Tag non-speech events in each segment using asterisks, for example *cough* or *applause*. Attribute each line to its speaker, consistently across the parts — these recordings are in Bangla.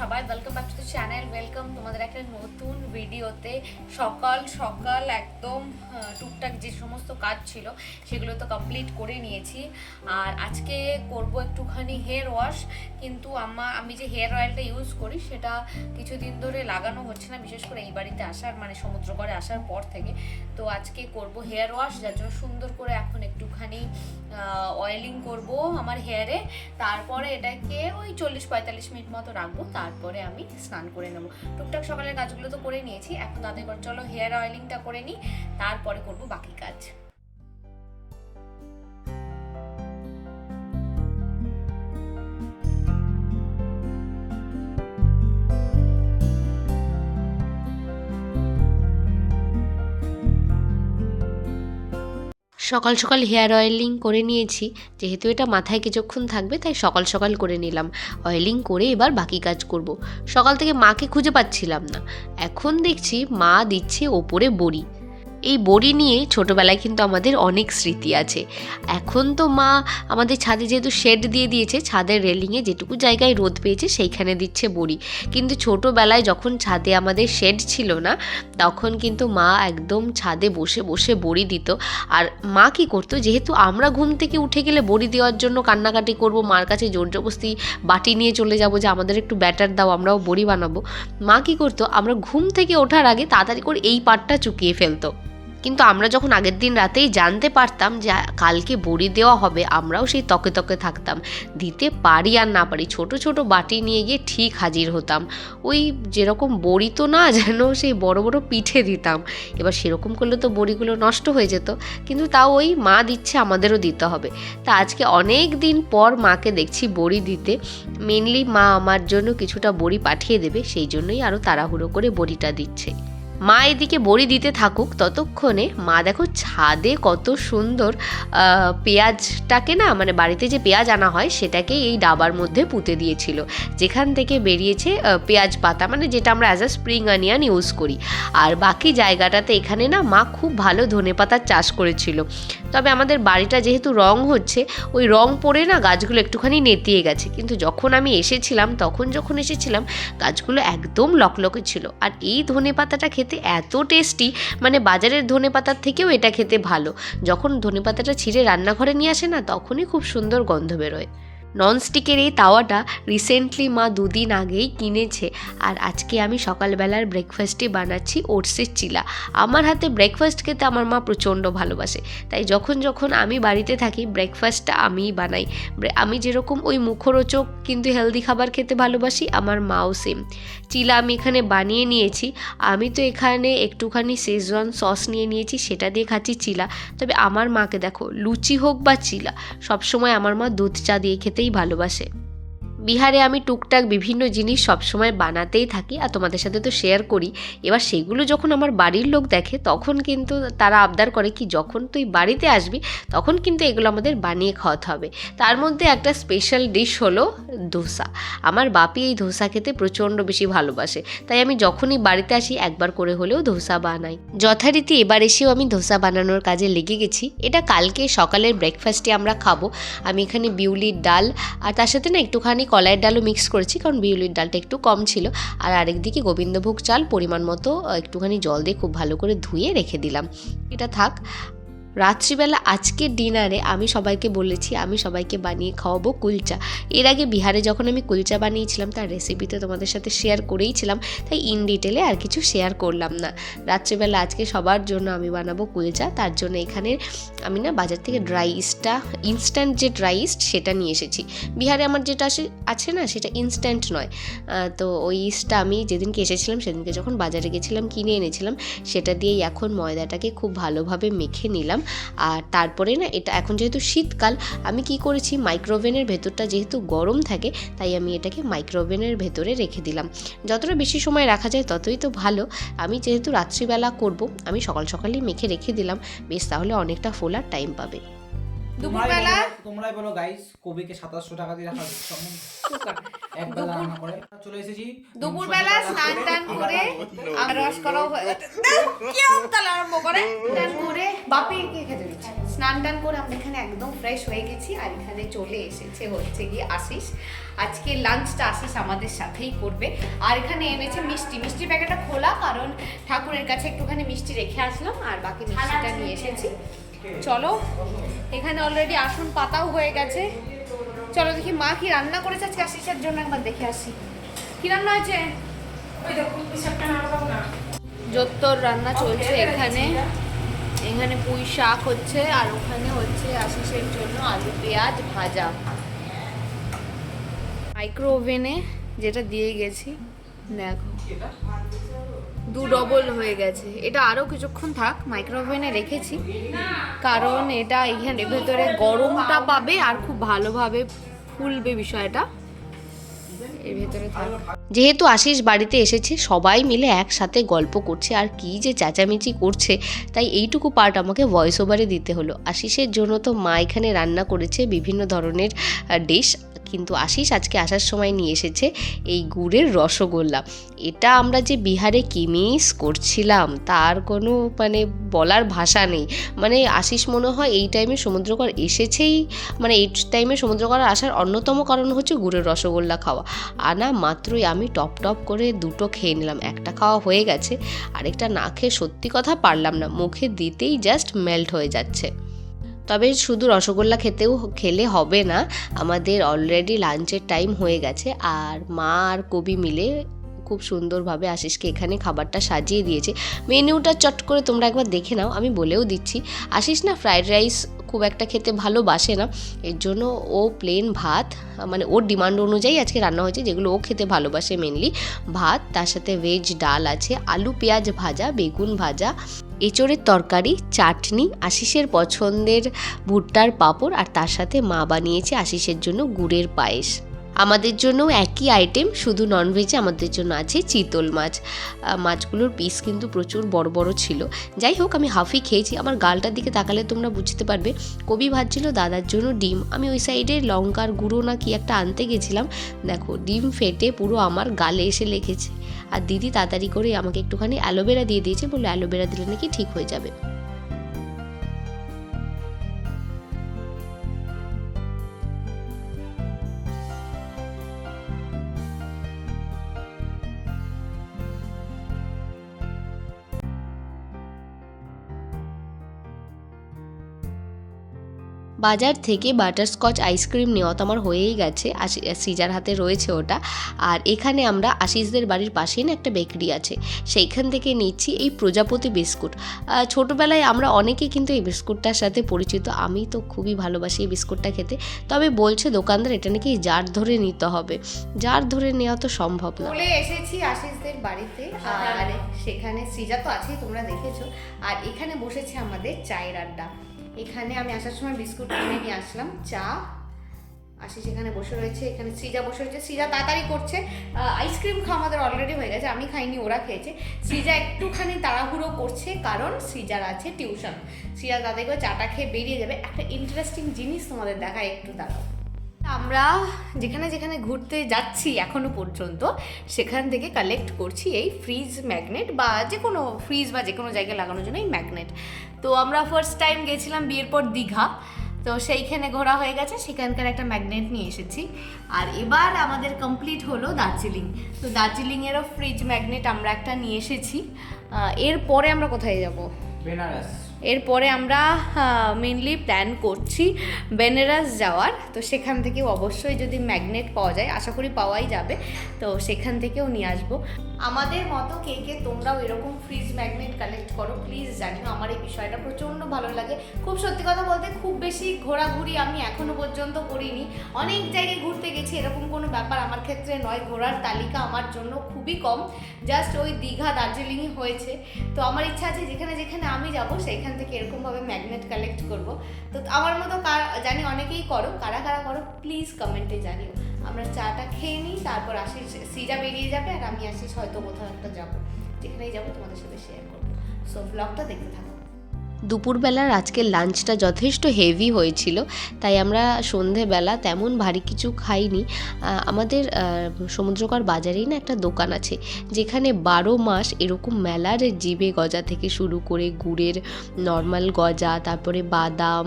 Speaker 1: সবাই? Welcome back to the channel welcome তোমাদের একটা নতুন ভিডিওতে সকাল সকাল একদম টুকটাক যে সমস্ত কাজ ছিল, সেগুলো তো কমপ্লিট করে নিয়েছি। আর আজকে করব একটুখানি হেয়ার ওয়াশ কিন্তু আমা, আমি যে হেয়ার অয়েলটা ইউজ করি, সেটা কিছুদিন ধরে লাগানো হচ্ছে না, বিশেষ করে এই বাড়িতে আসার মানে সমুদ্রকরে আসার পর থেকে। তো আজকে করব হেয়ার ওয়াশ যার জন্য সুন্দর করে এখন একটুখানি অয়েলিং করব আমার হেয়ারে তারপরে এটাকে ওই চল্লিশ পঁয়তাল্লিশ মিনিট মতো রাখব, তারপরে আমি স্নান করে নেব। টুকটাক সকালের কাজগুলো তো করে নিয়েছি, এখন তাদের চলো হেয়ার অয়েলিংটা করে নিই, তারপরে করব বাকি কাজ।
Speaker 2: সকাল সকাল হেয়ার অয়েলিং করে নিয়েছি। যেহেতু এটা মাথায় কিছুক্ষণ থাকবে, তাই সকাল সকাল করে নিলাম। অয়েলিং করে এবার বাকি কাজ করব। সকাল থেকে মাকে খুঁজে পাচ্ছিলাম না। এখন দেখছি মা দিচ্ছে ওপরে বড়ি। এই বড়ি নিয়ে ছোটোবেলায় কিন্তু আমাদের অনেক স্মৃতি আছে। এখন তো মা আমাদের ছাদে যেহেতু শেড দিয়ে দিয়েছে, ছাদের রেলিংয়ে যেটুকু জায়গায় রোদ পেয়েছে সেইখানে দিচ্ছে বড়ি। কিন্তু ছোটোবেলায় যখন ছাদে আমাদের শেড ছিল না, তখন কিন্তু মা একদম ছাদে বসে বসে বড়ি দিত। আর মা কি করতো, যেহেতু আমরা ঘুম থেকে উঠে গেলে বড়ি দেওয়ার জন্য কান্নাকাটি করব, মার কাছে জোর জবস্তি বাটি নিয়ে চলে যাব যে আমাদের একটু ব্যাটার দাও, আমরাও বড়ি বানাবো, মা কি করতো, আমরা ঘুম থেকে ওঠার আগে তাড়াতাড়ি করে এই পাটটা চুকিয়ে ফেলতো। কিন্তু আমরা যখন আগের দিন রাতেই জানতে পারতাম যে কালকে বড়ি দেওয়া হবে, আমরাও সেই তকে তকে থাকতাম। দিতে পারি আর না পারি, ছোট ছোট বাটি নিয়ে গিয়ে ঠিক হাজির হতাম। ওই যেরকম বড়ি তো না, যেন সেই বড় বড় পিঠে দিতাম। এবার সেরকম করলে তো বড়িগুলো নষ্ট হয়ে যেত, কিন্তু তাও ওই মা দিচ্ছে, আমাদেরও দিতে হবে। তা আজকে অনেক দিন পর মাকে দেখছি বড়ি দিতে। মেনলি মা আমার জন্য কিছুটা বড়ি পাঠিয়ে দেবে, সেই জন্যই আরও তাড়াহুড়ো করে বড়িটা দিচ্ছে। মা এদিকে বড়ি দিতে থাকুক, ততক্ষণে মা দেখো ছাদে কত সুন্দর পেঁয়াজটাকে না মানে বাড়িতে যে পেঁয়াজ আনা হয়, সেটাকে এই ডাবার মধ্যে পুঁতে দিয়েছিল। যেখান থেকে বেরিয়েছে পেঁয়াজ পাতা মানে যেটা আমরা as a spring onion use করি। আর বাকি জায়গাটাতে এখানে না, মা খুব ভালো ধনে পাতার চাষ করেছিল। তবে আমাদের বাড়িটা যেহেতু রং হচ্ছে, ওই রং পড়ে না গাছগুলো একটুখানি নেতিয়ে গেছে। কিন্তু যখন আমি এসেছিলাম, তখন যখন এসেছিলাম, গাছগুলো একদম লকলকে ছিল। আর এই ধনে পাতাটা খেতে এত টেস্টি মানে বাজারের ধনে পাতার থেকেও এটা খেতে ভালো। যখন ধনে পাতাটা ছিঁড়ে রান্নাঘরে নিয়ে আসে না, তখনই খুব সুন্দর গন্ধ বেরোয়। ননস্টিকের এই তাওয়াটা রিসেন্টলি মা দুদিন আগেই কিনেছে। আর আজকে আমি সকালবেলার ব্রেকফাস্টে বানাচ্ছি ওটসের চিলা। আমার হাতে ব্রেকফাস্ট খেতে আমার মা প্রচণ্ড ভালোবাসে। তাই যখন যখন আমি বাড়িতে থাকি ব্রেকফাস্টটা আমিই বানাই। আমি যেরকম ওই মুখরোচক কিন্তু হেলদি খাবার খেতে ভালোবাসি, আমার মাও সেম চিলা আমি এখানে বানিয়ে নিয়েছি। আমি তো এখানে একটুখানি শেজওয়ান সস নিয়ে নিয়েছি, সেটা দিয়ে খাচ্ছি চিলা। তবে আমার মাকে দেখো, লুচি হোক বা চিলা, সবসময় আমার মা দুধ চা দিয়ে খেতেই ভালোবাসে। বিহারে আমি টুকটাক বিভিন্ন জিনিস সবসময় বানাতেই থাকি আর তোমাদের সাথে তো শেয়ার করি। এবার সেগুলো যখন আমার বাড়ির লোক দেখে, তখন কিন্তু তারা আবদার করে কি যখন তুই বাড়িতে আসবি, তখন কিন্তু এগুলো আমাদের বানিয়ে খাওয়াতে হবে। তার মধ্যে একটা স্পেশাল ডিশ হলো ধোসা। আমার বাপি এই ধোসা খেতে প্রচণ্ড বেশি ভালোবাসে। তাই আমি যখনই বাড়িতে আসি, একবার করে হলেও ধোসা বানাই। যথারীতি এবার এসেও আমি ধোসা বানানোর কাজে লেগে গেছি। এটা কালকে সকালের ব্রেকফাস্টে আমরা খাব। আমি এখানে বিউলির ডাল আর তার সাথে না একটুখানি কলাইয়ের ডালও মিক্স করেছি, কারণ বিউলির ডালটা একটু কম ছিল। আর আরেক দিকে গোবিন্দভোগ চাল পরিমাণ মতো একটুখানি জল দিয়ে খুব ভালো করে ধুয়ে রেখে দিলাম। এটা থাক। রাত্রিবেলা আজকে ডিনারে আমি সবাইকে বলেছি, আমি সবাইকে বানিয়ে খাওয়াবো কুলচা। এর আগে বিহারে যখন আমি কুলচা বানিয়েছিলাম, তার রেসিপি তোমাদের সাথে শেয়ার করেইছিলাম, তাই ইন ডিটেলে আর কিছু শেয়ার করলাম না। রাত্রিবেলা আজকে সবার জন্য আমি বানাবো কুলচা, তার জন্য এখানে আমি না বাজার থেকে ড্রাই ইস্টটা ইনস্ট্যান্ট যে ড্রাই ইস্ট সেটা নিয়ে এসেছি। বিহারে আমার যেটা আসে, আছে না, সেটা ইনস্ট্যান্ট নয়। তো ওই ইস্টটা আমি যেদিনকে এসেছিলাম, সেদিনকে যখন বাজারে গেছিলাম, কিনে এনেছিলাম, সেটা দিয়েই এখন ময়দাটাকে খুব ভালোভাবে মেখে নিলাম। আর তারপরে না এটা এখন যেহেতু শীতকাল আমি কি করেছি মাইক্রোওভেনের ভেতরটা যেহেতু গরম থাকে তাই আমি এটাকে মাইক্রোওভেনের ভেতরে রেখে দিলাম। যতটা বেশি সময় রাখা যায় ততই তো ভালো। আমি যেহেতু রাত্রিবেলা করব আমি সকাল সকালেই মেখে রেখে দিলাম বেশ তাহলে অনেকটা ফোলার টাইম পাবে।
Speaker 1: দুপুরবেলা?
Speaker 3: তোমরাই বলো গাইস কবিকে সাতাশশো টাকা দিয়ে রাখা কেমন *laughs*
Speaker 1: দুপুরবেলা স্নান টান করে রস করাও কেউ তাহলে আরম্ভ করে। টান করে বাপি খেতে স্নান টান করে আমরা এখানে একদম ফ্রেশ হয়ে গেছি আর এখানে চলে এসেছে হচ্ছে গিয়ে আশিস। আজকে লাঞ্চটা আশিস আমাদের সাথেই করবে। আর এখানে এনেছে মিষ্টি। মিষ্টির প্যাকেটটা খোলা কারণ ঠাকুরের কাছে একটুখানি মিষ্টি রেখে আসলাম আর বাকি মিষ্টিটা নিয়ে এসেছি। চলো এখানে অলরেডি আসন পাতাও হয়ে গেছে। চলো দেখি মা কি রান্না করেছে আজকে আশিসের জন্য একবার দেখে আসি। কি রান্না হয়েছে? যত্তর রান্না চলছে এখানে। এখানে পুঁই শাক হচ্ছে আর ওখানে হচ্ছে আশিসের জন্য আলু পেঁয়াজ ভাজা। মাইক্রো ওভেনে যেটা দিয়ে গেছি দেখো। দু ডবল হয়ে গেছে। এটা আরও কিছুক্ষণ থাক মাইক্রোওভেনে রেখেছি। কারণ এটা এখানে ভেতরে গরমটা পাবে আর খুব ভালোভাবে ফুলবে বিষয়টা।
Speaker 2: যেহেতু আশিস বাড়িতে এসেছে, সবাই মিলে একসাথে গল্প করছে আর কি যে চেঁচামেচি করছে, তাই এইটুকু পার্ট আমাকে ভয়েস ওভারে দিতে হলো। আশিসের জন্য তো মা এখানে রান্না করেছে বিভিন্ন ধরনের ডিশ কিন্তু আশিস আজকে আসার সময় নিয়ে এসেছে এই গুড়ের রসগোল্লা। এটা আমরা যে বিহারে কি মিস করছিলাম, তার কোনো মানে বলার ভাষা নেই। মানে আশিস মনে হয় এই টাইমে সমুদ্রকর এসেছেই মানে এই টাইমে সমুদ্রকর আসার অন্যতম কারণ হচ্ছে গুড়ের রসগোল্লা খাওয়া। আনা মাত্রই আমি টপ টপ করে দুটো খেয়ে নিলাম। একটা খাওয়া হয়ে গেছে, আরেকটা না খেয়ে সত্যি কথা পারলাম না। মুখে দিতেই জাস্ট মেল্ট হয়ে যাচ্ছে। তবে শুধু রসগোল্লা খেতেও খেলে হবে না, আমাদের অলরেডি লাঞ্চের টাইম হয়ে গেছে। আর মা আর কবি মিলে খুব সুন্দরভাবে আশিসকে এখানে খাবারটা সাজিয়ে দিয়েছে। মেনুটা চট করে তোমরা একবার দেখে নাও, আমি বলেও দিচ্ছি। আশিস না ফ্রাইড রাইস খুব একটা খেতে ভালোবাসে না। এর জন্য ও প্লেন ভাত মানে ওর ডিমান্ড অনুযায়ী আজকে রান্না হয়েছে, যেগুলো ও খেতে ভালোবাসে মেনলি ভাত, তার সাথে ভেজ ডাল আছে, আলু, পেঁয়াজ ভাজা, বেগুন ভাজা, এঁচড়ের তরকারি, চাটনি, আশিসের পছন্দের ভুট্টার পাঁপড়, আর তার সাথে মা বানিয়েছে আশিসের জন্য গুড়ের পায়েস। আমাদের জন্য একই আইটেম শুধু ননভেজে আমাদের জন্য আছে চিতল মাছ। মাছগুলোর পিস কিন্তু প্রচুর বড় বড় ছিল। যাই হোক, আমি হাফই খেয়েছি। আমার গালটার দিকে তাকালে তোমরা বুঝতে পারবে। কবি ভাজছিল দাদার জন্য ডিম। আমি ওই সাইডে লঙ্কার গুঁড়ো না কি একটা আনতে গেছিলাম। দেখো, ডিম ফেটে পুরো আমার গালে এসে লেগেছে। আর দিদি তাড়াতাড়ি করে আমাকে একটুখানি অ্যালোভেরা দিয়ে দিয়েছে। বলল অ্যালোভেরা দিলে নাকি ঠিক হয়ে যাবে। বাজার থেকে বাটারস্কচ আইসক্রিম নেওয়া তো আমার হয়েই গেছে আশি- সিজার হাতে রয়েছে ওটা। আর এখানে আমরা আশিসদের বাড়ির পাশেই না একটা বেকারি আছে সেইখান থেকে নিচ্ছি এই প্রজাপতি বিস্কুট। ছোটবেলায় আমরা অনেকেই কিন্তু এই বিস্কুটটার সাথে পরিচিত আমি তো খুবই ভালোবাসি এই বিস্কুটটা খেতে। তবে বলছে দোকানদার এটা নাকি জার ধরে নিতে হবে। জার ধরে নেওয়া তো সম্ভব না।
Speaker 1: চলে এসেছি আশিসদের বাড়িতে আর সেখানে সিজা তো আছেই তোমরা দেখেছ। আর এখানে বসেছে আমাদের চায়ের আড্ডা। এখানে আমি আসার সময় বিস্কুট কিনে নিয়ে আসলাম, চা। আসি সেখানে বসে রয়েছে, এখানে সিজা বসে রয়েছে। সিজা তাড়াতাড়ি করছে। আইসক্রিম খাওয়া আমাদের অলরেডি হয়ে গেছে, আমি খাইনি, ওরা খেয়েছে। সিজা একটুখানি তাড়াহুড়ো করছে, কারণ সিজার আছে টিউশন। সিজা তাদেরকে চাটা খেয়ে বেরিয়ে যাবে। একটা ইন্টারেস্টিং জিনিস তোমাদের দেখায়, একটু দাঁড়াও। আমরা যেখানে যেখানে ঘুরতে যাচ্ছি এখনও পর্যন্ত, সেখান থেকে কালেক্ট করছি এই ফ্রিজ ম্যাগনেট বা যে কোনো ফ্রিজ বা যে কোনো জায়গায় লাগানোর জন্য এই ম্যাগনেট তো আমরা ফার্স্ট টাইম গেছিলাম বিয়ের পর দীঘা, তো সেইখানে ঘোরা হয়ে গেছে, সেখানকার একটা ম্যাগনেট নিয়ে এসেছি। আর এবার আমাদের কমপ্লিট হলো দার্জিলিং। তো দার্জিলিংয়েরও ফ্রিজ ম্যাগনেট আমরা একটা নিয়ে এসেছি। এরপরে আমরা কোথায় যাব?
Speaker 3: বেনারস।
Speaker 1: এরপরে আমরা মেনলি প্ল্যান করছি বেনারস যাওয়ার। তো সেখান থেকেও অবশ্যই যদি ম্যাগনেট পাওয়া যায়, আশা করি পাওয়াই যাবে, তো সেখান থেকেও নিয়ে আসব। আমাদের মতো কে কে তোমরাও এরকম ফ্রিজ ম্যাগনেট কালেক্ট করো প্লিজ জানিও, আমার এই বিষয়টা প্রচণ্ড ভালো লাগে। খুব সত্যি কথা বলতে, খুব বেশি ঘোরাঘুরি আমি এখনও পর্যন্ত করিনি। অনেক জায়গায় ঘুরতে গেছি, এরকম কোনো ব্যাপার আমার ক্ষেত্রে নয়। ঘোরার তালিকা আমার জন্য খুবই কম। জাস্ট ওই দীঘা, দার্জিলিংই হয়েছে। তো আমার ইচ্ছা আছে যেখানে যেখানে আমি যাব সেইখান থেকে এরকমভাবে ম্যাগনেট কালেক্ট করব। তো আমার মতো কার, জানি অনেকেই করো, কারা কারা করো প্লিজ কমেন্টে জানিও। আমরা চাটা খেয়ে নিই, তারপর আসিস সিজা বেরিয়ে যাবে, আর আমি আসিস হয়তো কোথাও একটা যাব। যেখানেই যাব তোমাদের সাথে শেয়ার করব। সো ব্লগটা দেখতে থাকো।
Speaker 2: দুপুরবেলার আজকের লাঞ্চটা যথেষ্ট হেভি হয়েছিল, তাই আমরা সন্ধেবেলা তেমন ভারী কিছু খাইনি। আমাদের সমুদ্রকর বাজারেই না একটা দোকান আছে, যেখানে বারো মাস এরকম মেলার জিবে গজা থেকে শুরু করে গুড়ের নর্মাল গজা, তারপরে বাদাম,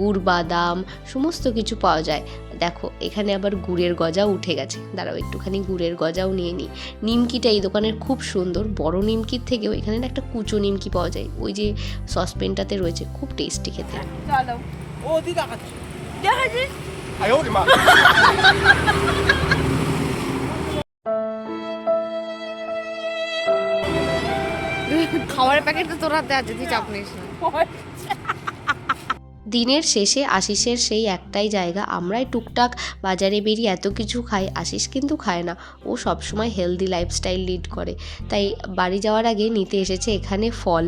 Speaker 2: গুড় বাদাম, সমস্ত কিছু পাওয়া যায়। দেখো এখানে আবার গুড়ের গজাও উঠে গেছে। দাঁড়াও একটুখানি গুড়ের গজাও নিয়ে নিই নিমকিটা এই দোকানের খুব সুন্দর। বড় নিমকির থেকেও এখানে একটা কুচো নিমকি পাওয়া যায়। ওই যে সসপেনটাতে রয়েছে খুব টেস্টি খেতে।
Speaker 1: খাবারের প্যাকেট তো তোর হাতে আছে তুই চাপ নিস না।
Speaker 2: দিনের শেষে আশিসের সেই একটাই জায়গা। আমরাই টুকটাক বাজারে বেরিয়ে এত কিছু খাই, আশিস কিন্তু খায় না। ও সবসময় হেলদি লাইফস্টাইল লিড করে। তাই বাড়ি যাওয়ার আগে নিতে এসেছে এখানে ফল।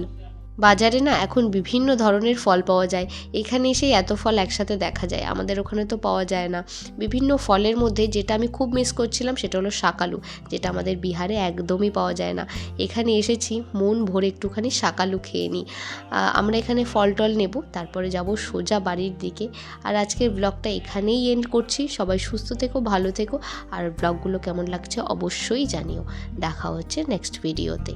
Speaker 2: বাজারে না এখন বিভিন্ন ধরনের ফল পাওয়া যায়। এখানে এসে এত ফল একসাথে দেখা যায়। আমাদের ওখানে তো পাওয়া যায় না। বিভিন্ন ফলের মধ্যে যেটা আমি খুব মিস করছিলাম সেটা হলো শাকালু যেটা আমাদের বিহারে একদমই পাওয়া যায় না। এখানে এসেছি, মন ভরে একটুখানি শাকালু খেয়ে নিই। আমরা এখানে ফল টল নেব, তারপরে যাব সোজা বাড়ির দিকে। আর আজকের ব্লগটা এখানেই এন্ড করছি। সবাই সুস্থ থেকো, ভালো থেকো। আর ব্লগগুলো কেমন লাগছে অবশ্যই জানিও। দেখা হচ্ছে নেক্সট ভিডিওতে